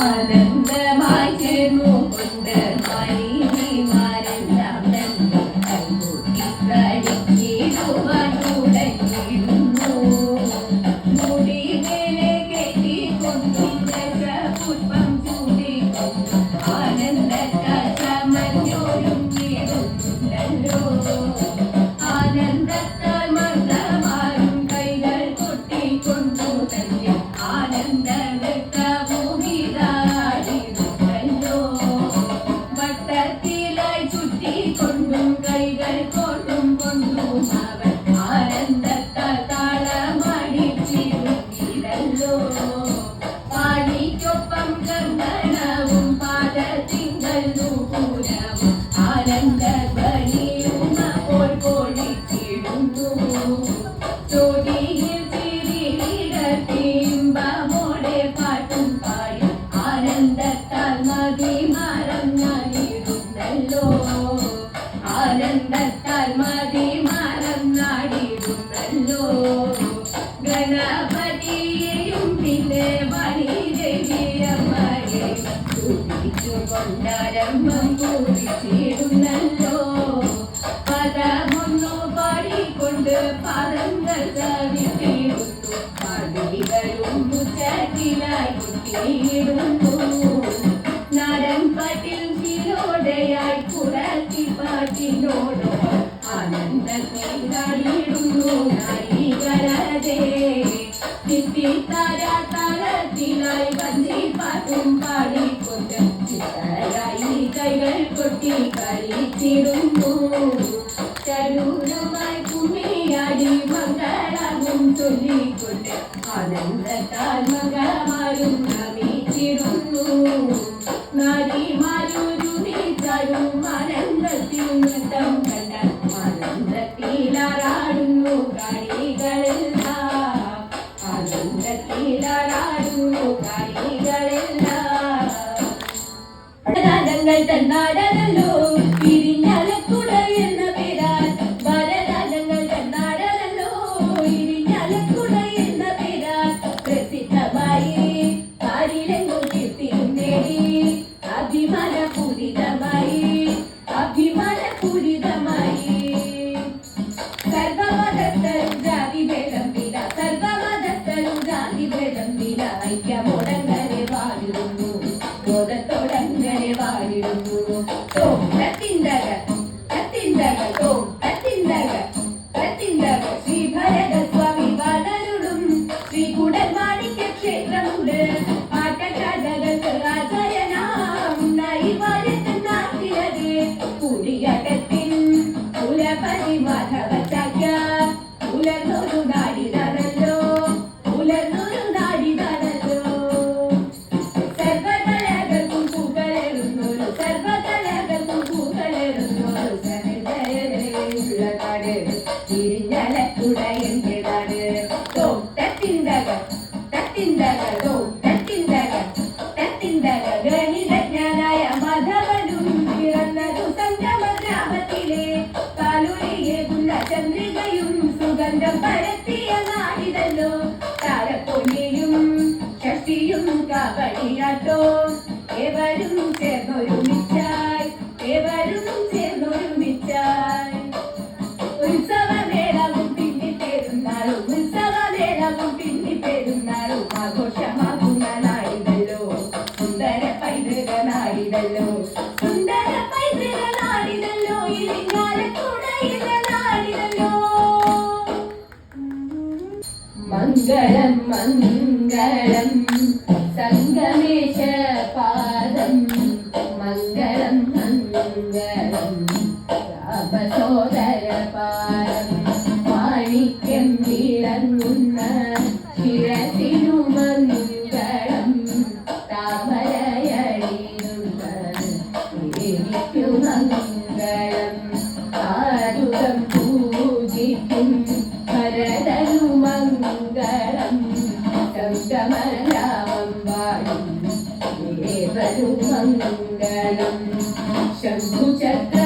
ആനന്ദമായി മതി മറന്നാടിരുന്നല്ലോ ഗണപതിയെയും പിന്നെ വണിദേവിയമ്മയെ തുടിച്ചു കൊണ്ടാരംഭം കുറിച്ചിടുന്നല്ലോ പദമൊന്നു പാടിക്കൊണ്ട് പാദങ്ങൾ കവിട്ടിടുന്നു പടികളും മുച്ചത്തിലായി കുട്ടിയിടുന്നു നാടൻ പാട്ടിൽ ചിരോടെയായി കുടത്തി പാട്ടിനോടോ ആനന്ദത്തിലാടിടുന്നു നായികരതേ തിത്തിത്താര താളത്തിലായി വന്ദി പാട്ടും പാടിക്കൊണ്ട് ചിത്തരായി കൈകൾ കൊട്ടി കളിച്ചിടുന്നു ചരൂരമായി കുമ്മിയാടി മംഗളവും ചൊല്ലിക്കൊണ്ട് ആനന്ദത്താൽ മംഗളമാരും നമിച്ചിടുന്നു നാരിമാരൊരുമിച്ചാലും ആനന്ദത്തിൽ നൃത്തം ഭരതങ്ങൾ ഇരിഞ്ഞാലക്കുട എന്ന പേരാൽ ഭരതങ്ങൾ തന്നാടനല്ലോ. ഇരിഞ്ഞാലക്കുട എന്ന പേരാൽ പ്രസിദ്ധമായി കാരിലെങ്ങും കീർത്തിയും നേടി. അഭിമാനപൂരിതമായി അഭിമാനപൂരിതമായി സർവമതസ്ഥരും ജാതിഭേദം വില സർവമതസ്ഥരും ജാതിഭേദം വില. ഐക്യമോടങ്ങനെ വാഴുന്നു. ഭരതസ്വാമി വാണരുടും ശ്രീ കുടൽമാണിക്യ ക്ഷേത്രമുണ്ട് ആട്ടക്കാതകൾക്ക് ആചാര്യനാം നൈവാര്യത്തിൻ നാട്ടിലത് കൂടിയാട്ടത്തിൻ കുലപതി മാധവ ചാക്യ ഉലർന്നൊരു മധവനും സുഗന്ധം പരത്തിയ കബടിയാട്ടോ ഏവരും ചേർന്നൊരുമിച്ചായി മംഗളം മംഗളം. സംഗമേശ പാദം. മംഗളം മംഗളം. വാഴും ദേവനു മംഗളം ശംഖുചക്രൻ